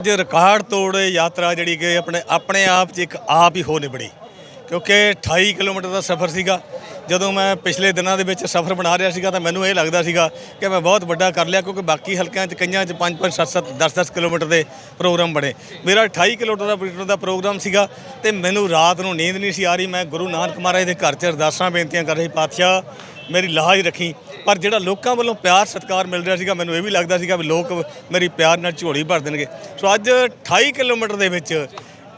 ਅੱਜ ਰਿਕਾਰਡ ਤੋੜ ਯਾਤਰਾ ਜਿਹੜੀ ਕਿ ਆਪਣੇ ਆਪਣੇ ਆਪ 'ਚ ਇੱਕ ਆਪ ਹੀ ਹੋ ਨਿਬੜੀ, ਕਿਉਂਕਿ 28 ਕਿਲੋਮੀਟਰ ਦਾ ਸਫ਼ਰ ਸੀਗਾ। ਜਦੋਂ ਮੈਂ ਪਿਛਲੇ ਦਿਨਾਂ ਦੇ ਵਿੱਚ ਸਫ਼ਰ ਬਣਾ ਰਿਹਾ ਸੀਗਾ ਤਾਂ ਮੈਨੂੰ ਇਹ ਲੱਗਦਾ ਸੀਗਾ ਕਿ ਮੈਂ ਬਹੁਤ ਵੱਡਾ ਕਰ ਲਿਆ, ਕਿਉਂਕਿ ਬਾਕੀ ਹਲਕਿਆਂ 'ਚ ਕਈਆਂ 'ਚ 5 5 7 7 10 10 ਕਿਲੋਮੀਟਰ ਦੇ ਪ੍ਰੋਗਰਾਮ ਬਣੇ। ਮੇਰਾ 28 ਕਿਲੋਮੀਟਰ ਦਾ ਪ੍ਰੋਗਰਾਮ ਸੀਗਾ ਤੇ ਮੈਨੂੰ ਰਾਤ ਨੂੰ ਨੀਂਦ ਨਹੀਂ ਸੀ ਆ ਰਹੀ। ਮੈਂ ਗੁਰੂ ਨਾਨਕ ਮਹਾਰਾਜ ਦੇ ਘਰ 'ਚ ਅਰਦਾਸਾਂ ਬੇਨਤੀਆਂ ਕਰ ਰਹੀ, ਪਾਤਸ਼ਾਹ ਮੇਰੀ ਲਾਜ ਰੱਖੀ। ਪਰ ਜਿਹੜਾ ਲੋਕਾਂ ਵੱਲੋਂ ਪਿਆਰ, ਸਤਿਕਾਰ ਮਿਲ ਰਿਹਾ ਸੀਗਾ, ਮੈਨੂੰ ਇਹ ਵੀ ਲੱਗਦਾ ਸੀਗਾ ਵੀ ਲੋਕ ਮੇਰੀ ਪਿਆਰ ਨਾਲ ਝੋਲੀ ਭਰ ਦੇਣਗੇ। ਸੋ ਅੱਜ 28 ਕਿਲੋਮੀਟਰ ਦੇ ਵਿੱਚ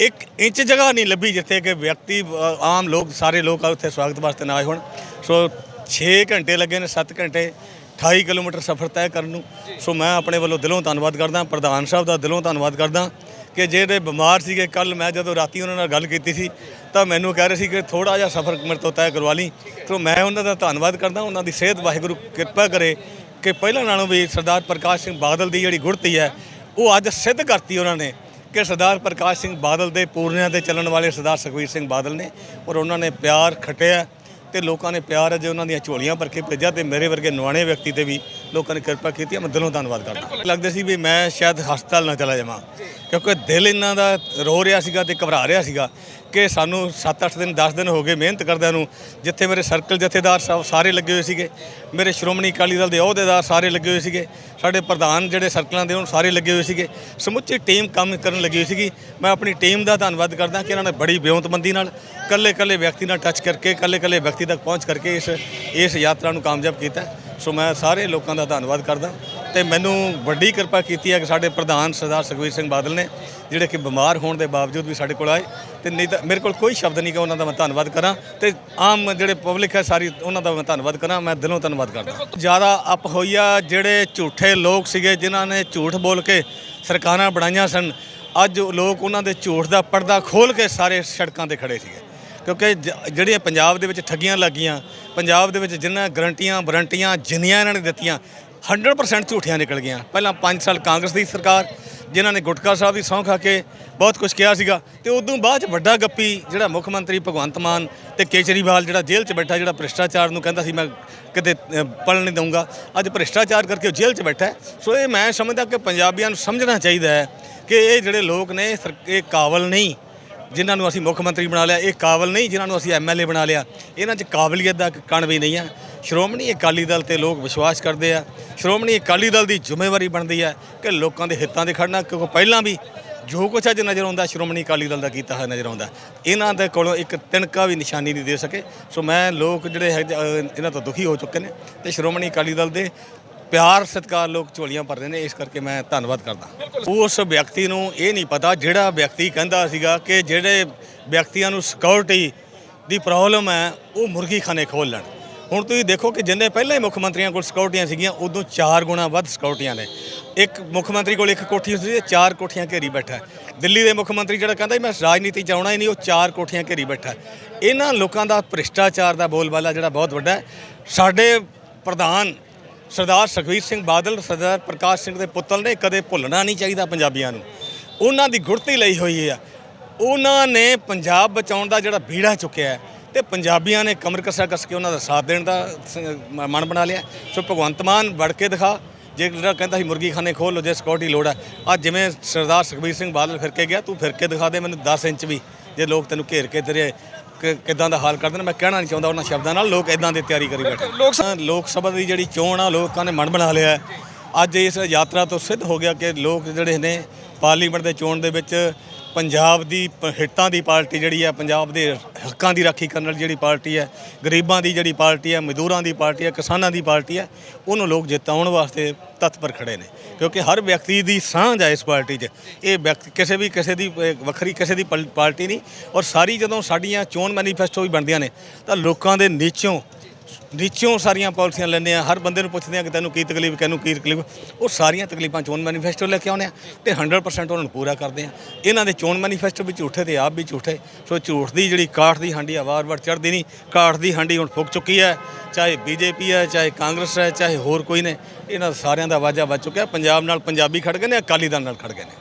ਇੱਕ ਇੰਚ ਜਗ੍ਹਾ ਨਹੀਂ ਲੱਭੀ ਜਿੱਥੇ ਕਿ ਵਿਅਕਤੀ ਆਮ ਲੋਕ, ਸਾਰੇ ਲੋਕ ਉੱਥੇ ਸਵਾਗਤ ਵਾਸਤੇ ਨਾ ਆਏ ਹੋਣ। ਸੋ 6 ਘੰਟੇ ਲੱਗੇ ਨੇ 7 ਘੰਟੇ 28 ਕਿਲੋਮੀਟਰ ਸਫ਼ਰ ਤੈਅ ਕਰਨ ਨੂੰ। ਸੋ ਮੈਂ ਆਪਣੇ ਵੱਲੋਂ ਦਿਲੋਂ ਧੰਨਵਾਦ ਕਰਦਾ, ਪ੍ਰਧਾਨ ਸਾਹਿਬ ਦਾ ਦਿਲੋਂ ਧੰਨਵਾਦ ਕਰਦਾ ਕਿ ਜਿਹੜੇ ਬਿਮਾਰ ਸੀਗੇ ਕੱਲ ਮੈਂ ਜਦੋਂ ਰਾਤੀ ਉਹਨਾਂ ਨਾਲ ਗੱਲ ਕੀਤੀ ਸੀ ਤਾਂ ਮੈਨੂੰ ਕਹਿ ਰਹੇ ਸੀ ਕਿ ਥੋੜਾ ਜਿਹਾ ਸਫ਼ਰ ਮੇਰੇ ਤੋਂ ਤੈਅ ਕਰਵਾ ਲਈ ਸੋ ਮੈਂ ਉਹਨਾਂ ਦਾ ਧੰਨਵਾਦ ਕਰਦਾ, ਉਹਨਾਂ ਦੀ ਸਿਹਤ ਵਾਹਿਗੁਰੂ ਕਿਰਪਾ ਕਰੇ ਕਿ ਪਹਿਲਾਂ ਨਾਲੋਂ ਵੀ ਸਰਦਾਰ ਪ੍ਰਕਾਸ਼ ਸਿੰਘ ਬਾਦਲ ਦੀ ਜਿਹੜੀ ਗੁੜਤੀ ਹੈ, ਉਹ ਅੱਜ ਸਿੱਧ ਕਰਤੀ ਉਹਨਾਂ ਨੇ ਕਿ ਸਰਦਾਰ ਪ੍ਰਕਾਸ਼ ਸਿੰਘ ਬਾਦਲ ਦੇ ਪੂਰਨਿਆਂ ਤੇ ਚੱਲਣ ਵਾਲੇ ਸਰਦਾਰ ਸੁਖਬੀਰ ਸਿੰਘ ਬਾਦਲ ਨੇ ਔਰ ਉਹਨਾਂ ਨੇ ਪਿਆਰ ਖਟਿਆ ਤੇ ਲੋਕਾਂ ਨੇ ਪਿਆਰ ਅਜੇ ਉਹਨਾਂ ਦੀਆਂ ਝੋਲੀਆਂ ਭਰ ਕੇ ਭੇਜਿਆ ਤੇ ਮੇਰੇ ਵਰਗੇ ਨਵਾਣੇ ਵਿਅਕਤੀ ਤੇ ਵੀ ਲੋਕਾਂ ਨੇ ਕਿਰਪਾ ਕੀਤੀ ਹੈ। ਮੈਂ ਦਿਲੋਂ ਧੰਨਵਾਦ ਕਰਦਾ ਲੱਗਦਾ ਸੀ ਵੀ ਮੈਂ ਸ਼ਾਇਦ ਹਸਪਤਾਲ ਨਾ ਚਲਾ ਜਾਵਾਂ, ਕਿਉਂਕਿ ਦਿਲ ਇਹਨਾਂ ਦਾ ਰੋ ਰਿਹਾ ਸੀਗਾ ਤੇ ਘਬਰਾ ਰਿਹਾ ਸੀਗਾ ਕਿ ਸਾਨੂੰ 7-8 ਦਿਨ 10 ਦਿਨ ਹੋ ਗਏ ਮਿਹਨਤ ਕਰਦਿਆਂ ਨੂੰ, ਜਿੱਥੇ ਮੇਰੇ ਸਰਕਲ ਜਥੇਦਾਰ ਸਾਹਿਬ ਸਾਰੇ ਲੱਗੇ ਹੋਏ ਸੀਗੇ। ਮੇਰੇ ਸ਼੍ਰੋਮਣੀ ਅਕਾਲੀ ਦਲ ਦੇ ਅਹੁਦੇਦਾਰ ਸਾਰੇ ਲੱਗੇ ਹੋਏ ਸੀਗੇ। ਸਾਡੇ ਪ੍ਰਧਾਨ ਜਿਹੜੇ ਸਰਕਲਾਂ ਦੇ ਉਹ ਸਾਰੇ ਲੱਗੇ ਹੋਏ ਸੀਗੇ। ਸਮੁੱਚੀ ਟੀਮ ਕੰਮ ਕਰਨ ਲੱਗੀ ਹੋਈ ਸੀਗੀ। ਮੈਂ ਆਪਣੀ ਟੀਮ ਦਾ ਧੰਨਵਾਦ ਕਰਦਾ ਕਿ ਇਹਨਾਂ ਨੇ ਬੜੀ ਬਿਉਂਤਬੰਦੀ ਨਾਲ ਕੱਲੇ ਕੱਲੇ ਵਿਅਕਤੀ ਨਾਲ ਟੱਚ ਕਰਕੇ ਕੱਲੇ ਕੱਲੇ ਵਿਅਕਤੀ ਤੱਕ ਪਹੁੰਚ ਕਰਕੇ ਇਸ ਇਸ ਯਾਤਰਾ ਨੂੰ ਕਾਮਯਾਬ ਕੀਤਾ। ਸੋ ਮੈਂ ਸਾਰੇ ਲੋਕਾਂ ਦਾ ਧੰਨਵਾਦ ਕਰਦਾ। ਤੇ ਮੈਨੂੰ ਵੱਡੀ ਕਿਰਪਾ ਕੀਤੀ ਹੈ ਕਿ ਸਾਡੇ ਪ੍ਰਧਾਨ ਸਰਦਾਰ ਸੁਖਬੀਰ ਸਿੰਘ ਬਾਦਲ ਨੇ, ਜਿਹੜੇ ਕਿ ਬਿਮਾਰ ਹੋਣ ਦੇ ਬਾਵਜੂਦ ਵੀ ਸਾਡੇ ਕੋਲ ਆਏ ਤੇ ਨਹੀਂ ਤਾਂ ਮੇਰੇ ਕੋਲ ਕੋਈ ਸ਼ਬਦ ਨਹੀਂ ਕਿ ਉਹਨਾਂ ਦਾ ਮੈਂ ਧੰਨਵਾਦ ਕਰਾਂ ਤੇ ਆਮ ਜਿਹੜੇ ਪਬਲਿਕ ਹੈ ਸਾਰੀ ਉਹਨਾਂ ਦਾ ਮੈਂ ਧੰਨਵਾਦ ਕਰਾਂ, ਮੈਂ ਦਿਲੋਂ ਧੰਨਵਾਦ ਕਰਦਾ। ਜ਼ਿਆਦਾ ਅਪ ਹੋਈਆ ਜਿਹੜੇ ਝੂਠੇ ਲੋਕ ਸੀਗੇ, ਜਿਨ੍ਹਾਂ ਨੇ ਝੂਠ ਬੋਲ ਕੇ ਸਰਕਾਰਾਂ ਬਣਾਈਆਂ ਸਨ, ਅੱਜ ਲੋਕ ਉਹਨਾਂ ਦੇ ਝੂਠ ਦਾ ਪਰਦਾ ਖੋਲ ਕੇ ਸਾਰੇ ਸੜਕਾਂ ਤੇ ਖੜੇ ਸੀਗੇ। ਕਿਉਂਕਿ ਜ- ਜਿਹੜੀਆਂ ਪੰਜਾਬ ਦੇ ਵਿੱਚ ਠੱਗੀਆਂ ਲੱਗੀਆਂ, ਪੰਜਾਬ ਦੇ ਵਿੱਚ ਜਿੰਨਾਂ ਗਰੰਟੀਆਂ, ਵਾਰੰਟੀਆਂ ਜਿੰਨੀਆਂ ਇਹਨਾਂ ਨੇ ਦਿੱਤੀਆਂ 100% ਝੂਠੀਆਂ ਨਿਕਲ ਗਈਆਂ। ਪਹਿਲਾਂ 5 ਸਾਲ ਕਾਂਗਰਸ ਦੀ ਸਰਕਾਰ ਜਿਨ੍ਹਾਂ ਨੇ ਗੁਟਕਾ ਸਾਹਿਬ ਦੀ ਸਹੁੰ ਖਾ ਕੇ ਬਹੁਤ ਕੁਝ ਕਿਹਾ ਸੀਗਾ ਤੇ ਉਦੋਂ ਬਾਅਦ 'ਚ ਵੱਡਾ ਗੱਪੀ ਜਿਹੜਾ ਮੁੱਖ ਮੰਤਰੀ ਭਗਵੰਤ ਮਾਨ ਤੇ ਕੇਜਰੀਵਾਲ ਜਿਹੜਾ ਜੇਲ੍ਹ 'ਚ ਬੈਠਾ ਜਿਹੜਾ ਭ੍ਰਿਸ਼ਟਾਚਾਰ ਨੂੰ ਕਹਿੰਦਾ ਸੀ ਮੈਂ ਕਿਤੇ ਅ, ਨਹੀਂ ਦਊਂਗਾ। ਅੱਜ ਭ੍ਰਿਸ਼ਟਾਚਾਰ ਕਰਕੇ ਉਹ ਜੇਲ੍ਹ 'ਚ ਬੈਠਾ ਸੋ ਇਹ ਮੈਂ ਸਮਝਦਾ ਕਿ ਪੰਜਾਬੀਆਂ ਨੂੰ ਸਮਝਣਾ ਚਾਹੀਦਾ ਹੈ ਕਿ ਇਹ ਜਿਹੜੇ ਲੋਕ ਨੇ ਸਰ- ਇਹ ਕਾਬਲ ਨਹੀਂ ਜਿਨ੍ਹਾਂ ਨੂੰ ਅਸੀਂ ਮੁੱਖ ਮੰਤਰੀ ਬਣਾ ਲਿਆ ਇਹ ਕਾਬਲ ਨਹੀਂ ਜਿਨ੍ਹਾਂ ਨੂੰ ਅਸੀਂ ਐਮਐਲਏ ਬਣਾ ਲਿਆ। ਇਹਨਾਂ 'ਚ ਕਾਬਲੀਅਤ ਦਾ ਕਣ ਵੀ ਨਹੀਂ ਹੈ। ਸ਼੍ਰੋਮਣੀ ਅਕਾਲੀ ਦਲ ਤੇ ਲੋਕ ਵਿਸ਼ਵਾਸ ਕਰਦੇ ਆ। ਸ਼੍ਰੋਮਣੀ ਅਕਾਲੀ ਦਲ ਦੀ ਜ਼ਿੰਮੇਵਾਰੀ ਬਣਦੀ ਹੈ ਕਿ ਲੋਕਾਂ ਦੇ ਹਿੱਤਾਂ ਦੇ ਖੜਨਾ, ਕਿਉਂਕਿ ਪਹਿਲਾਂ ਵੀ ਜੋ ਕੁਛ ਅੱਜ ਨਜ਼ਰ ਆਉਂਦਾ, ਸ਼੍ਰੋਮਣੀ ਅਕਾਲੀ ਦਲ ਦਾ ਕੀਤਾ ਹੋਇਆ ਨਜ਼ਰ ਆਉਂਦਾ। ਇਹਨਾਂ ਦੇ ਕੋਲੋਂ ਇੱਕ ਤਿਣਕਾ ਵੀ ਨਿਸ਼ਾਨੀ ਨਹੀਂ ਦੇ ਸਕੇ। ਸੋ ਮੈਂ ਲੋਕ ਜਿਹੜੇ ਹੈ ਇਹਨਾਂ ਤੋਂ ਦੁਖੀ ਹੋ ਚੁੱਕੇ ਨੇ ਤੇ ਸ਼੍ਰੋਮਣੀ ਅਕਾਲੀ ਦਲ ਦੇ ਪਿਆਰ ਸਤਿਕਾਰ ਲੋਕ ਝੋਲੀਆਂ ਭਰਦੇ ਨੇ। ਇਸ ਕਰਕੇ ਮੈਂ ਧੰਨਵਾਦ ਕਰਦਾ। ਉਸ ਵਿਅਕਤੀ ਨੂੰ ਇਹ ਨਹੀਂ ਪਤਾ, ਜਿਹੜਾ ਵਿਅਕਤੀ ਕਹਿੰਦਾ ਸੀਗਾ ਕਿ ਜਿਹੜੇ ਵਿਅਕਤੀਆਂ ਨੂੰ ਸਿਕਿਉਰਿਟੀ ਦੀ ਪ੍ਰੋਬਲਮ ਹੈ, ਉਹ ਮੁਰਗੀ ਖਾਨੇ ਖੋਲ ਲੈਣ। ਹੁਣ ਤੁਸੀਂ ਦੇਖੋ ਕਿ ਜਿੰਨੇ ਪਹਿਲਾਂ ਹੀ ਮੁੱਖ ਮੰਤਰੀਆਂ ਕੋਲ ਸਿਕਿਉਰਟੀਆਂ ਸੀਗੀਆਂ, ਉਦੋਂ 4 ਗੁਣਾ ਵੱਧ ਸਿਕਿਉਰਟੀਆਂ ਨੇ। ਇੱਕ ਮੁੱਖ ਮੰਤਰੀ ਕੋਲ ਇੱਕ ਕੋਠੀ ਹੁੰਦੀ ਸੀ ਚਾਰ ਕੋਠੀਆਂ ਘੇਰੀ ਬੈਠਾ ਦਿੱਲੀ ਦੇ ਮੁੱਖ ਮੰਤਰੀ ਜਿਹੜਾ ਕਹਿੰਦਾ ਮੈਂ ਰਾਜਨੀਤੀ 'ਚ ਆਉਣਾ ਹੀ ਨਹੀਂ, ਉਹ ਚਾਰ ਕੋਠੀਆਂ ਘੇਰੀ ਬੈਠਾ ਇਹਨਾਂ ਲੋਕਾਂ ਦਾ ਭ੍ਰਿਸ਼ਟਾਚਾਰ ਦਾ ਬੋਲਬਾਲਾ ਜਿਹੜਾ ਬਹੁਤ ਵੱਡਾ ਹੈ। ਸਾਡੇ ਪ੍ਰਧਾਨ ਸਰਦਾਰ ਸੁਖਬੀਰ ਸਿੰਘ ਬਾਦਲ, ਸਰਦਾਰ ਪ੍ਰਕਾਸ਼ ਸਿੰਘ ਦੇ ਪੁੱਤਲ ਨੇ ਕਦੇ ਭੁੱਲਣਾ ਨਹੀਂ ਚਾਹੀਦਾ ਪੰਜਾਬੀਆਂ ਨੂੰ। ਉਹਨਾਂ ਦੀ ਗੁੜਤੀ ਲਈ ਹੋਈ ਹੈ। ਉਹਨਾਂ ਨੇ ਪੰਜਾਬ ਬਚਾਉਣ ਦਾ ਜਿਹੜਾ ਬੀੜਾ ਚੁੱਕਿਆ ਹੈ। ਤੇ ਪੰਜਾਬੀਆਂ ਨੇ ਕਮਰ ਕਸਾ ਕਸ ਕੇ ਉਹਨਾਂ ਦਾ ਸਾਥ ਦੇਣ ਦਾ ਮਨ ਬਣਾ ਲਿਆ। ਸੋ ਭਗਵੰਤ ਮਾਨ ਵੜ ਕੇ ਦਿਖਾ। ਜੇ ਜਿਹੜਾ ਕਹਿੰਦਾ ਸੀ ਮੁਰਗੀ ਖਾਨੇ ਖੋਲ ਲੋ ਜੇ ਸਿਕਿਉਰਿਟੀ ਲੋੜ ਹੈ। ਅੱਜ ਜਿਵੇਂ ਸਰਦਾਰ ਸੁਖਬੀਰ ਸਿੰਘ ਬਾਦਲ ਫਿਰ ਕੇ ਗਿਆ ਤੂੰ ਫਿਰ ਕੇ ਦਿਖਾ ਦੇ ਮੈਨੂੰ 10 ਇੰਚ ਵੀ ਜੇ ਲੋਕ ਤੈਨੂੰ ਘੇਰ ਕੇ ਤੇਰੇ ਕਿੱਦਾਂ ਦਾ ਹਾਲ ਕਰਦੇ ਨੇ ਮੈਂ ਕਹਿਣਾ ਨਹੀਂ ਚਾਹੁੰਦਾ ਉਹਨਾਂ ਸ਼ਬਦਾਂ ਨਾਲ ਲੋਕ ਇਦਾਂ ਦੀ ਤਿਆਰੀ ਕਰੀ ਬੈਠੇ। ਲੋਕ ਲੋਕ ਸਭਾ ਦੀ ਜਿਹੜੀ ਚੋਣ ਆ ਲੋਕਾਂ ਨੇ ਮਨ ਬਣਾ ਲਿਆ। ਅੱਜ ਇਸ ਯਾਤਰਾ ਤੋਂ ਸਿੱਧ ਹੋ ਗਿਆ ਕਿ ਲੋਕ ਜਿਹੜੇ ਨੇ ਪਾਰਲੀਮੈਂਟ ਦੇ ਚੋਣ ਦੇ ਵਿੱਚ ਪੰਜਾਬ ਦੀ ਪ- ਹਿੱਤਾਂ ਦੀ ਪਾਰਟੀ ਜਿਹੜੀ ਹੈ, ਪੰਜਾਬ ਦੇ ਹੱਕਾਂ ਦੀ ਰਾਖੀ ਕਰਨ ਵਾਲੀ ਜਿਹੜੀ ਪਾਰਟੀ ਹੈ, ਗਰੀਬਾਂ ਦੀ ਜਿਹੜੀ ਪਾਰਟੀ ਹੈ, ਮਜ਼ਦੂਰਾਂ ਦੀ ਪਾਰਟੀ ਹੈ, ਕਿਸਾਨਾਂ ਦੀ ਪਾਰਟੀ ਹੈ, ਉਹਨੂੰ ਲੋਕ ਜਿਤਾਉਣ ਵਾਸਤੇ ਤਤਪਰ ਖੜੇ ਨੇ। ਕਿਉਂਕਿ ਹਰ ਵਿਅਕਤੀ ਦੀ ਸਾਂਝ ਹੈ ਇਸ ਪਾਰਟੀ 'ਚ। ਇਹ ਵਿਅਕਤੀ, ਕਿਸੇ ਵੀ, ਕਿਸੇ ਦੀ ਵੱਖਰੀ, ਕਿਸੇ ਦੀ ਪਲ- ਪਾਰਟੀ ਨਹੀਂ। ਔਰ ਸਾਰੀ ਜਦੋਂ ਸਾਡੀਆਂ ਚੋਣ ਮੈਨੀਫੈਸਟੋ ਵੀ ਬਣਦੀਆਂ ਨੇ, ਤਾਂ ਲੋਕਾਂ ਦੇ ਨੀਚੋਂ ਨੀਚੋਂ ਸਾਰੀਆਂ ਪਾਲਿਸੀਆਂ ਲੈਂਦੇ ਆ, ਹਰ ਬੰਦੇ ਨੂੰ ਪੁੱਛਦੇ ਆ ਕਿ ਤੈਨੂੰ ਕੀ ਤਕਲੀਫ, ਕਿਹਨੂੰ ਕੀ ਤਕਲੀਫ। ਉਹ ਸਾਰੀਆਂ ਤਕਲੀਫਾਂ ਚੋਣ ਮੈਨੀਫੈਸਟੋ ਲੈ ਕੇ ਆਉਂਦੇ ਆ ਤੇ 100% ਉਹਨਾਂ ਨੂੰ ਪੂਰਾ ਕਰਦੇ ਆ। ਇਹਨਾਂ ਦੇ ਚੋਣ ਮੈਨੀਫੈਸਟੋ ਵੀ ਝੂਠੇ ਤੇ ਆਪ ਵੀ ਝੂਠੇ। ਸੋ ਝੂਠ ਦੀ ਜਿਹੜੀ ਕਾਠ ਦੀ ਹਾਂਡੀ ਆ, ਵਾਰ-ਵਾਰ ਚੜਦੀ ਨਹੀਂ। ਕਾਠ ਦੀ ਹਾਂਡੀ ਹੁਣ ਫੁੱਕ ਚੁੱਕੀ ਹੈ, ਚਾਹੇ ਬੀਜੇਪੀ ਹੈ, ਚਾਹੇ ਕਾਂਗਰਸ ਹੈ, ਚਾਹੇ ਹੋਰ ਕੋਈ ਨੇ। ਇਹਨਾਂ ਸਾਰਿਆਂ ਦਾ ਵਾਜਾ ਵੱਜ ਚੁੱਕਿਆ। ਪੰਜਾਬ ਨਾਲ ਪੰਜਾਬੀ ਖੜ ਗਏ ਨੇ, ਅਕਾਲੀ ਦਲ ਨਾਲ ਖੜ ਗਏ ਨੇ।